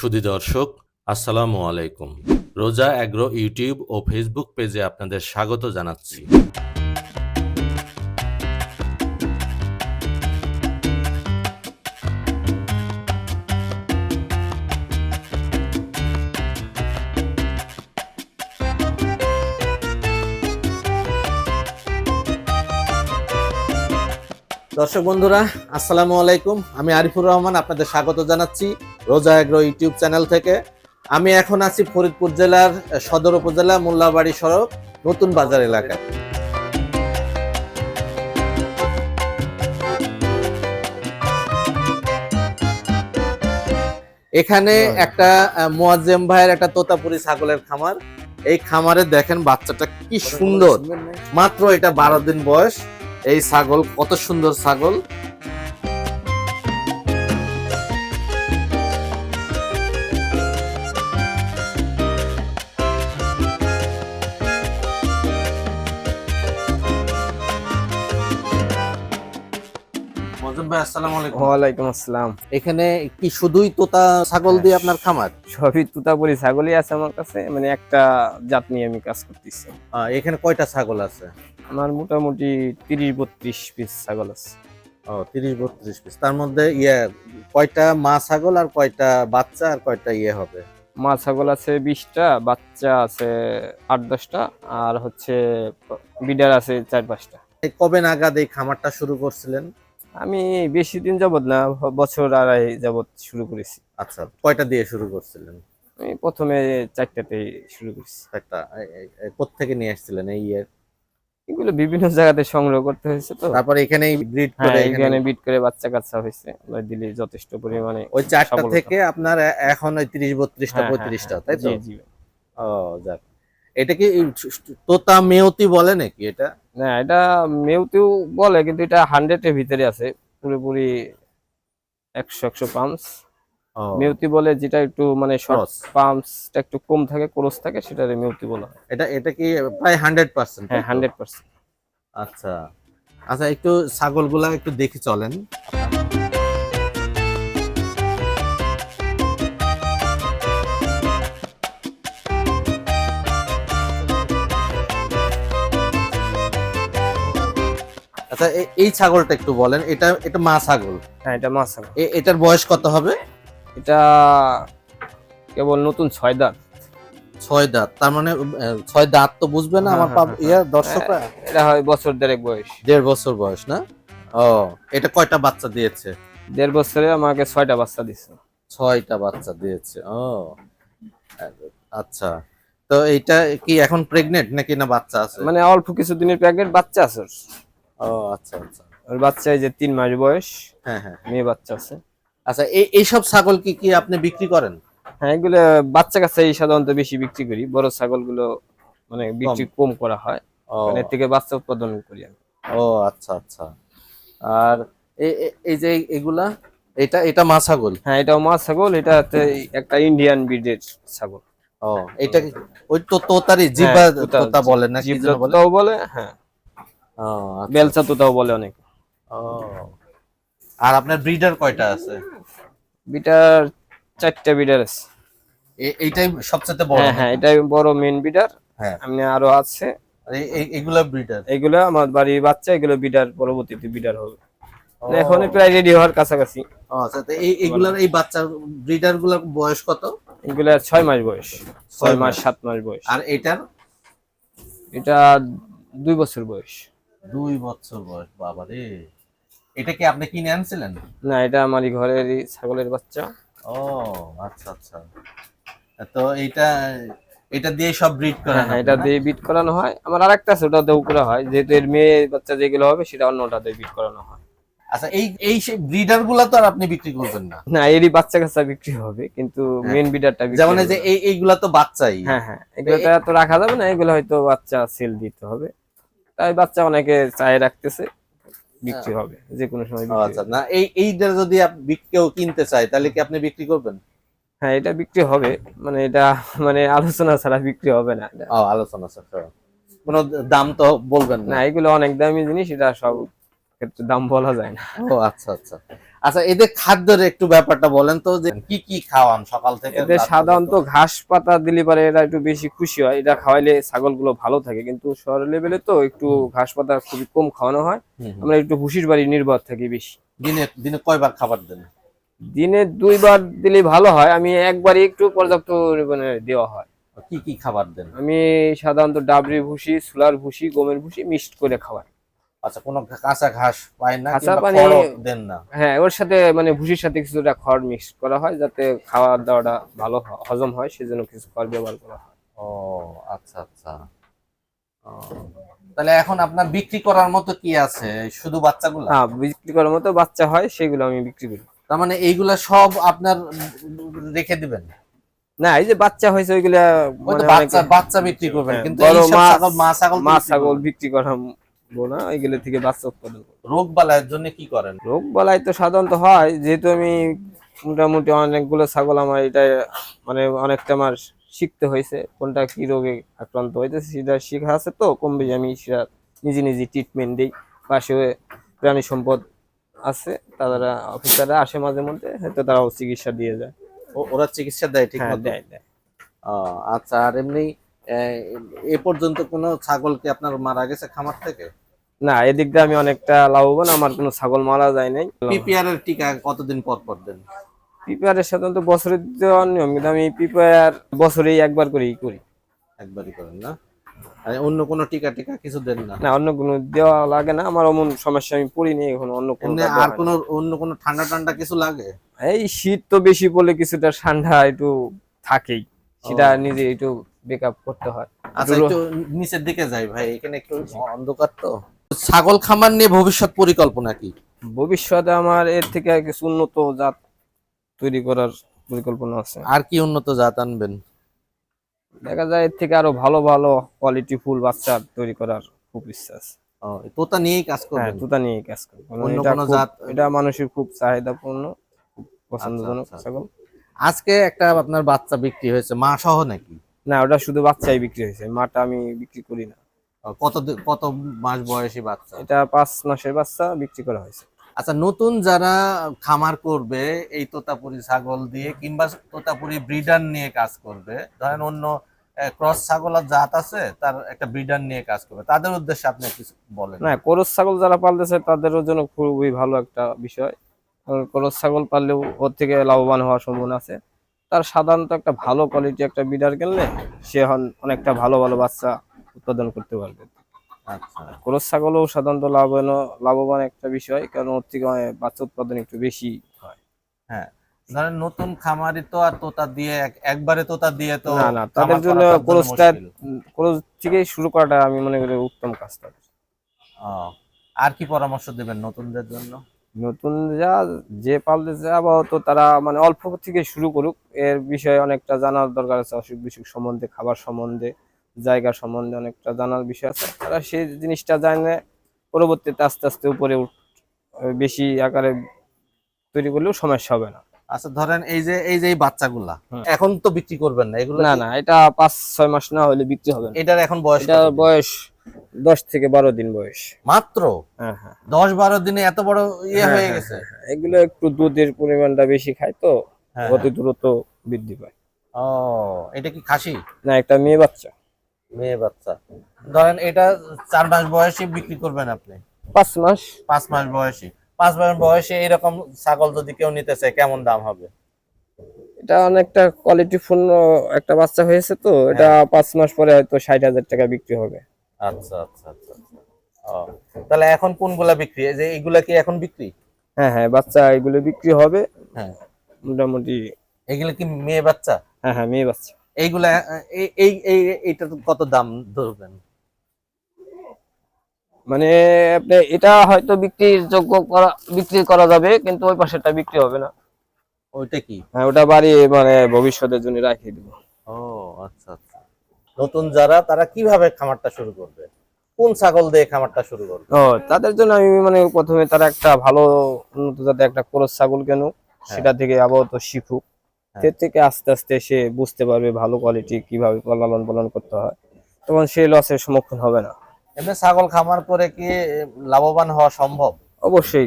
সুধী দর্শক আসসালামু আলাইকুম। রোজা অ্যাগ্রো ইউটিউব ও ফেসবুক পেজে আপনাদের স্বাগত জানাচ্ছি। দর্শক বন্ধুরা আসসালামু আলাইকুম। আমি আরিফুর রহমান আপনাদের স্বাগত জানাচ্ছি রোজা এগ্রো ইউটিউব চ্যানেল থেকে। আমি এখন আছি ফরিদপুর জেলার সদর উপজেলা মোল্লাবাড়ি সড়ক নতুন বাজার এলাকায়। এখানে একটা মোয়াজ্জেম ভাইয়ের একটা তোতাপুরি ছাগলের খামার। এই খামারে দেখেন বাচ্চাটা কি সুন্দর। মাত্র এটা বারো দিন বয়স। এই ছাগল কত সুন্দর ছাগল। ভাই আসসালামু আলাইকুম। ওয়ালাইকুম আসসালাম। এখানে কি শুধুই তোতা ছাগল দিয়ে আপনার খামার? সবই তুতাপুরি ছাগলই আছে আমার কাছে মানে একটা জাত নিয়ে আমি কাজ করতেছি। এখানে কয়টা ছাগল আছে? আমার মোটামুটি তিরিশ বত্রিশ পিস ছাগল আছে। ও তিরিশ বত্রিশ পিস। তার মধ্যে ইয়ে কয়টা মা ছাগল আর কয়টা বাচ্চা আর কয়টা ইয়ে হবে? মা ছাগল আছে বিশটা বাচ্চা আছে আট দশটা আর হচ্ছে বিডার আছে চার পাঁচটা। কবে নাগাদ এই খামারটা শুরু করছিলেন? আমি বেশি দিন যাবত না বছর আড়াই যাবত শুরু করেছি। আচ্ছা কয়টা দিয়ে শুরু করছিলেন? আমি প্রথমে চারটাতে শুরু করেছি। একটা কোথেকে নিয়ে আসছিলেন এই ইয়ে এগুলো বিভিন্ন জায়গাতে সংগ্রহ করতে হয়েছে তো। তারপর এখানেই ব্রিড হ্যাঁ করে এখানে এখানে বিট করে বাচ্চা কাচ্চা হয়েছে। ওগুলো দিলে যথেষ্ট পরিমাণে ওই চারটা থেকে আপনার এখন ওই তিরিশ বত্রিশটা হ্যাঁ, হ্যাঁ, পঁয়ত্রিশটা হ্যাঁ, তাই তো? জি জি। ও যাক। এটা কি তোতা মেয়তি বলে নাকি এটা? না এটা মেউতেও বলে কিন্তু এটা হান্ড্রেড এর ভিতরে আছে পুরোপুরি একশো একশো পাম্পস মেউতি বলে যেটা একটু মানে শর্ট cross। পাম্পসটা একটু কম থাকে ক্রস থাকে সেটারে মেউতি বলা হয়। এটা এটা কি প্রায় হান্ড্রেড পার্সেন্ট হ্যাঁ হান্ড্রেড পার্সেন্ট আচ্ছা। আচ্ছা একটু ছাগলগুলা একটু দেখে চলেন। আচ্ছা এই ছাগলটা একটু বলেন এটা এটা মা ছাগল? হ্যাঁ এটা মা ছাগল। এ- এটার বয়স কত হবে? এটা কেবল নতুন ছয় দাঁত। ছয় দাঁত তার মানে ছয় দাঁত তো বুঝবে না হ্যাঁ, আমার হ্যাঁ, পাব- হ্যাঁ, ইয়া দর্শকরা? এটা হয় বছর দেড়েক বয়স। দেড় বছর বয়স না? ও এটা কয়টা বাচ্চা দিয়েছে? দেড় বছরে আমাকে ছয়টা বাচ্চা দিচ্ছে ছয়টা বাচ্চা দিয়েছে ও। আচ্ছা তো এইটা কি এখন প্রেগনেন্ট নাকি না বাচ্চা আছে? মানে অল্প কিছু দিনের প্যাকেট বাচ্চা আছে। ও আচ্ছা আচ্ছা। ওর বাচ্চা এই যে তিন মাস বয়স। হ্যাঁ হ্যাঁ মেয়ে বাচ্চা আছে। আচ্ছা এই এইসব ছাগল কি কি আপনি বিক্রি করেন? হ্যাঁ এগুলো বাচ্চা কাচ্চা সাধারণত বেশি বিক্রি করি। বড় ছাগলগুলো মানে বিক্রি কম করা হয়। মানে এর থেকে বাচ্চা উৎপাদন করি আমি। ও আচ্ছা আচ্ছা। আর এই যে এগুলা এটা এটা মা ছাগল? হ্যাঁ এটাও মা ছাগল। এটা হচ্ছে একটা ইন্ডিয়ান ব্রিডের ছাগল। ও এটা ওই তো তোতারি জিবা হ্যাঁ, তোতা- তোতা বলে না যেন বলে হ্যাঁ। আচ্ছা। বেলচা তোতাও বলে অনেক। আর আপনার ব্রিডার কয়টা আছে? বিটার চারটা বিডার আছে। এইটাই সবচেয়ে বড়? হ্যাঁ হ্যাঁ এটাই বড় মেন বিডার হ্যাঁ। এমনি আরও আছে। আর এই- এই- এগুলা ব্রিডার? এগুলো আমার বাড়ির বাচ্চা এগুলো বিডার পরবর্তীতে বিডার হবে। মানে এখন প্রায় রেডি হওয়ার কাছাকাছি। আচ্ছা তো এই এইগুলার এই বাচ্চা ব্রিডারগুলার বয়স কত? এগুলো ছয় মাস বয়স। ছয় মাস। সাত মাস বয়স। আর এটার? এটা দুই বছর বয়স। দুই বছর বয়স বাবা রে। এটা কি আপনি কিনে আনছিলেন? না এটা আমারই ঘরেরই ছাগলের বাচ্চা। ও আচ্ছা আচ্ছা। তো এইটা এটা দিয়ে সব ব্রিড করা হ্যাঁ হ্যাঁ, এটা দিয়ে বিট করানো হয়। আমার আরেকটা আছে ওটা দিয়েও করা হয়। যেহেতু এর মেয়ে বাচ্চা যেগুলো হবে সেটা অন্যটা দিয়ে বিট করানো হয়। আচ্ছা এই এই সেই ব্রিডারগুলা তো আর আপনি বিক্রি করবেন না। না এরই বাচ্চা কাচ্চা বিক্রি হবে কিন্তু মেন বিডারটা যেমন এই যে এই এইগুলা তো বাচ্চাই। হ্যাঁ হ্যাঁ এগুলোটা তো রাখা যাবে না এগুলো হয়তো বাচ্চা সেল দিতে হবে। তাই বাচ্চা অনেকে চায় রাখতেছে। বিক্রি হবে যে কোনো সময় আচ্ছা না এই এইটা যদি আপনি কেউ কিনতে চায় তাহলে কি আপনি বিক্রি করবেন? হ্যাঁ এটা বিক্রি হবে মানে এটা মানে আলোচনা ছাড়া বিক্রি হবে না। ও আলোচনা ছাড়া কোনো দাম তো বলবেন না। না এগুলো অনেক দামি জিনিস এটা সব ক্ষেত্রে দাম বলা যায় না। ও আচ্ছা আচ্ছা। আচ্ছা এদের খাদ্যের একটু ব্যাপারটা বলেন তো যে কি কি খাওয়ান সকাল থেকে এদের সাধারণত ঘাস পাতা দিলে পারে এরা একটু বেশি খুশি হয়। এটা খাওয়াইলে ছাগলগুলো ভালো থাকে কিন্তু শহর লেভেলে তো একটু ঘাস পাতা খুবই কম খাওয়ানো হয়। আমরা একটু ভুসির বাড়ি নির্ভর থাকি বেশি। দিনে দিনে কয়বার খাবার দেন? দিনে দুইবার দিলে ভালো হয়। আমি একবারই একটু পর্যাপ্ত মানে দেওয়া হয়। কি কি খাবার দেন? আমি সাধারণত ডাবরি ভুসি সোলার ভুসি গমের ভুসি মিক্সড করে খাওয়াই। আচ্ছা কোনো কাঁচা ঘাস পায় না পানি- দেন না। হ্যাঁ ওর সাথে মানে ভুসির সাথে কিছুটা খড় মিক্স করা হয় যাতে খাওয়া দাওয়াটা ভালো হজম হয় সেজন্য কিছু খড় ব্যবহার করা হয়। ও আচ্ছা আচ্ছা। তাহলে এখন আপনার বিক্রি করার মতো কি আছে? শুধু বাচ্চাগুলো? হ্যাঁ বিক্রি করার মতো বাচ্চা হয় সেগুলো আমি বিক্রি করি। তার মানে এইগুলা সব আপনার রেখে দিবেন? না এই যে বাচ্চা হয়েছে ওইগুলা মানে বাচ্চা বাচ্চা বিক্রি করবেন হ্যাঁ, কিন্তু মা ছাগল মা ছাগল বিক্রি করাবো না এইগুলো থেকে বাচ্চা উৎপাদন করব রোগ বালাইয়ের জন্য কি করেন? রোগ বালাই তো সাধারণত হয় যেহেতু আমি মোটামুটি অনেকগুলো ছাগল আমার এটা মানে অনেকটা আমার শিখতে হয়েছে কোনটা কি রোগে আক্রান্ত হইতেছে সেটা শিখা আছে তো কম বেশি আমি সেটা নিজে নিজে ট্রিটমেন্ট দিই। পাশে প্রাণী সম্পদ আছে তারা অফিসাররা আসে মাঝে মধ্যে হয়তো তারাও চিকিৎসা দিয়ে যায়। ওরা চিকিৎসা দেয় ঠিক হ্যাঁ দেয় দেয়। আচ্ছা আর এমনি এ পর্যন্ত কোনো ছাগল কি আপনার মারা গেছে খামার থেকে? না এদিক দিয়ে আমি অনেকটা লাভবান আমার কোনো ছাগল মারা যায় নাই। পিপিআর এর টিকা কতদিন পর পর দেন? পিপিআর এর সাধারণত বছরে দেওয়ার নিয়ম কিন্তু আমি পিপিআর বছরেই একবার করেই করি। একবারই করেন না? আর অন্য কোনো টিকা টিকা কিছু দেন না? না অন্য কোনো দেওয়া লাগে না আমার অমন সমস্যা আমি পড়িনি এখন অন্য কোনো আর কোনো অন্য কোনো ঠান্ডা ঠান্ডা কিছু লাগে? এই শীত তো বেশি পড়লে কিছুটা ঠান্ডা একটু থাকেই সেটা নিজে একটু বেক আপ করতে হয়। আচ্ছা একটু নিচের দিকে যাই ভাই এখানে একটু অন্ধকার তো। ছাগল খামার নিয়ে ভবিষ্যৎ পরিকল্পনা কি? ভবিষ্যতে আমার এর থেকে কিছু উন্নত জাত তৈরি করার পরিকল্পনা আছে। আর কি উন্নত জাত আনবেন? দেখা যায় এর থেকে আরও ভালো ভালো কোয়ালিটি ফুল বাচ্চা তৈরি করার খুব ইচ্ছা আছে। তোতা নিয়েই কাজ হ্যাঁ তোতা তুতা নিয়ে কাজ করি কারণ অন্য কোনো জাত- এটা মানুষের খুব চাহিদাপূর্ণ খুব পছন্দজনক আচ্ছা, আচ্ছা। ছাগল। আজকে একটা আপনার বাচ্চা বিক্রি হয়েছে মা সহ নাকি? না ওটা শুধু বাচ্চাই বিক্রি হয়েছে মাটা আমি বিক্রি করি না। কত কত মাস বয়সী বাচ্চা? এটা পাঁচ মাসের বাচ্চা বিক্রি করা হয়েছে। আচ্ছা নতুন যারা খামার করবে এই তোতাপুরি ছাগল দিয়ে কিংবা তোতাপুরি ব্রিডার নিয়ে কাজ করবে ধরেন অন্য ক্রস ছাগলের জাত আছে তার একটা ব্রিডার নিয়ে কাজ করবে তাদের উদ্দেশ্যে আপনি কিছু বলেন। না করস ছাগল যারা পালতেছে তাদের জন্য খুবই ভালো একটা বিষয়। কারণ করস ছাগল পাললেও ওর থেকে লাভবান হওয়ার সম্ভাবনা আছে। তার সাধারণত একটা ভালো কোয়ালিটি একটা বিডার কিনলে সে হন- অনেকটা ভালো ভালো বাচ্চা উৎপাদন করতে পারবে। আচ্ছা। করস ছাগলও সাধারণত লাভবান লাভবান একটা বিষয় কারণ ওর থেকে বাচ্চা উৎপাদন একটু বেশি হয়। হ্যাঁ ধরেন নতুন খামারি তো আর তোতা দিয়ে এক- একবারে তোতা দিয়ে তো না না তাদের জন্য ক্রসটা ক্রস থেকে শুরু করাটা আমি মনে করি উত্তম কাজ তাদের আর কি পরামর্শ দেবেন নতুনদের জন্য? নতুন যা যে যায় আপাতত তারা মানে অল্প থেকে শুরু করুক। এর বিষয়ে অনেকটা জানার দরকার আছে অসুখ বিসুখ সম্বন্ধে খাবার সম্বন্ধে জায়গা সম্বন্ধে অনেকটা জানার বিষয় আছে। তারা সেই জিনিসটা জানে পরবর্তীতে আস্তে আস্তে উপরে উঠ- বেশি আকারে তৈরি করলেও সমস্যা হবে না। আচ্ছা ধরেন এই যে এই যে এই বাচ্চাগুলা এখন তো বিক্রি করবেন না এগুলো না না এটা পাঁচ ছয় মাস না হলে বিক্রি হবে এটার এখন বয়স বয়স দশ থেকে বারো দিন বয়স। মাত্র? হ্যাঁ হ্যাঁ দশ বারো দিনে এত বড় ইয়ে হ্যাঁ, হয়ে হ্যাঁ, গেছে? হ্যাঁ, এগুলো একটু দুধের পরিমাণটা বেশি খায় তো হ্যাঁ, অতি দ্রুত বৃদ্ধি পায়। ও এটা কি খাসি? না একটা মেয়ে বাচ্চা। মেয়ে বাচ্চা। ধরেন এটা চার মাস বয়সে বিক্রি করবেন আপনি? পাঁচ মাস। পাঁচ মাস বয়সী। পাঁচ মাস বয়সে এরকম ছাগল যদি কেউ নিতে চায় কেমন দাম হবে? এটা অনেকটা কোয়ালিটি পূর্ণ একটা বাচ্চা হয়েছে তো এটা পাঁচ মাস পরে হয়তো ষাট হাজার টাকা বিক্রি হবে। আচ্ছা আচ্ছা আচ্ছা আচ্ছা। তাহলে এখন কোনগুলা বিক্রি? যে এইগুলা কি এখন বিক্রি? হ্যাঁ হ্যাঁ বাচ্চা এগুলো বিক্রি হবে। হ্যাঁ। মোটামুটি এগুলো কি মেয়ে বাচ্চা? হ্যাঁ হ্যাঁ মেয়ে বাচ্চা। এইগুলা এই এই এই এইটা কত দাম ধরবেন? মানে আপনি এটা হয়তো বিক্রির যোগ্য করা বিক্রি করা যাবে কিন্তু ওই পাশেরটা বিক্রি হবে না। ওইটা কি? হ্যাঁ ওটা বাড়ি মানে ভবিষ্যতের জন্য রাখিয়ে দিব। ও আচ্ছা আচ্ছা। নতুন যারা তারা কীভাবে খামারটা শুরু করবে? কোন ছাগল দিয়ে খামারটা শুরু করবে? ও তাদের জন্য আমি মানে প্রথমে তারা একটা ভালো উন্নত জাতের একটা ক্রস ছাগল কেন সেটা থেকে আপাতত শিখুক। হ্যাঁ। এর থেকে আস্তে আস্তে সে বুঝতে পারবে ভালো কোয়ালিটি কীভাবে লালন পালন করতে হয়। তখন সে লসের সম্মুখীন হবে না। এমনি ছাগল খামার করে কি লাভবান হওয়া সম্ভব? অবশ্যই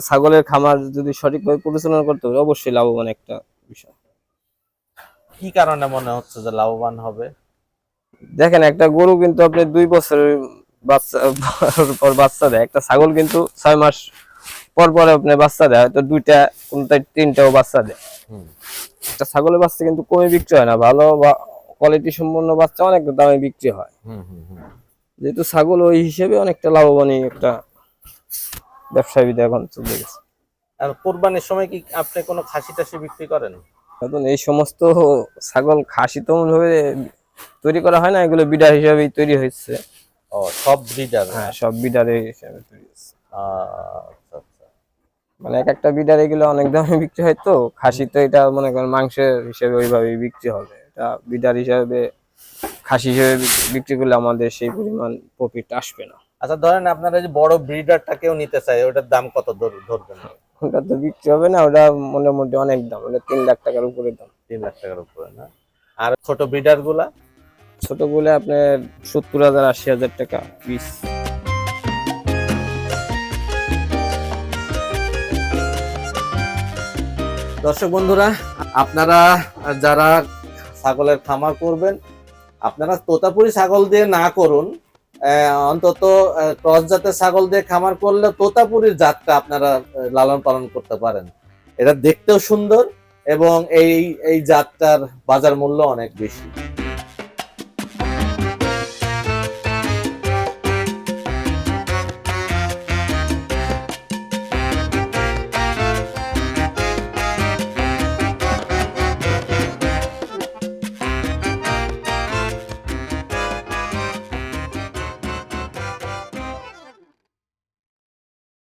ছাগলের খামার যদি সঠিকভাবে পরিচালনা করতে পারে অবশ্যই লাভবান একটা বিষয়। কি কারণে মনে হচ্ছে যে লাভবান হবে? দেখেন একটা গরু কিন্তু আপনি দুই বছরের বাচ্চা পর বাচ্চা দেয়। একটা ছাগল কিন্তু ছয় মাস পর পরে আপনি বাচ্চা দেয় হয়তো দুইটা কোনটা তিনটাও বাচ্চা দেয়। একটা ছাগলের বাচ্চা কিন্তু কমে বিক্রি হয় না ভালো বা কোয়ালিটি সম্পন্ন বাচ্চা অনেক দামে বিক্রি হয়। যেহেতু ছাগল ওই হিসেবে অনেকটা লাভবানই একটা ব্যবসায়ীদের এখন চলে গেছে। আর কোরবানির সময় কি আপনি কোনো খাসি টাসি বিক্রি করেন? এখন এই সমস্ত ছাগল খাসি তো ভাবে তৈরি করা হয় না এগুলো বিডার হিসাবেই তৈরি হয়েছে। ও সব ব্রিডার হ্যাঁ সব বিডারে হিসাবে তৈরি হয়েছে। আচ্ছা আচ্ছা। মানে এক একটা বিডার এগুলো অনেক দামে বিক্রি হয় তো খাসি তো এটা মনে করেন মাংসের হিসেবে ওইভাবেই বিক্রি হবে। এটা বিডার হিসাবে খাসি হিসেবে বিক্রি করলে আমাদের সেই পরিমাণ প্রফিট আসবে না। আচ্ছা ধরেন আপনারা যে বড় ব্রিডারটা কেউ নিতে চায় ওটার দাম কত ধর- ধরবেন? ওটা তো বিক্রি হবে না ওটা মোটামুটি অনেক দাম ওটা তিন লাখ টাকার উপরে দাম। তিন লাখ টাকার উপরে না? আর ছোট ব্রিডারগুলা? ছোট বলে আপনার সত্তর হাজার আশি হাজার টাকা পিস দর্শক বন্ধুরা আপনারা যারা ছাগলের খামার করবেন আপনারা তোতাপুরি ছাগল দিয়ে না করুন। আহ, অন্তত ক্রস জাতের ছাগল দিয়ে খামার করলে তোতাপুরির জাতটা আপনারা লালন পালন করতে পারেন। এটা দেখতেও সুন্দর এবং এই এই জাতটার বাজার মূল্য অনেক বেশি।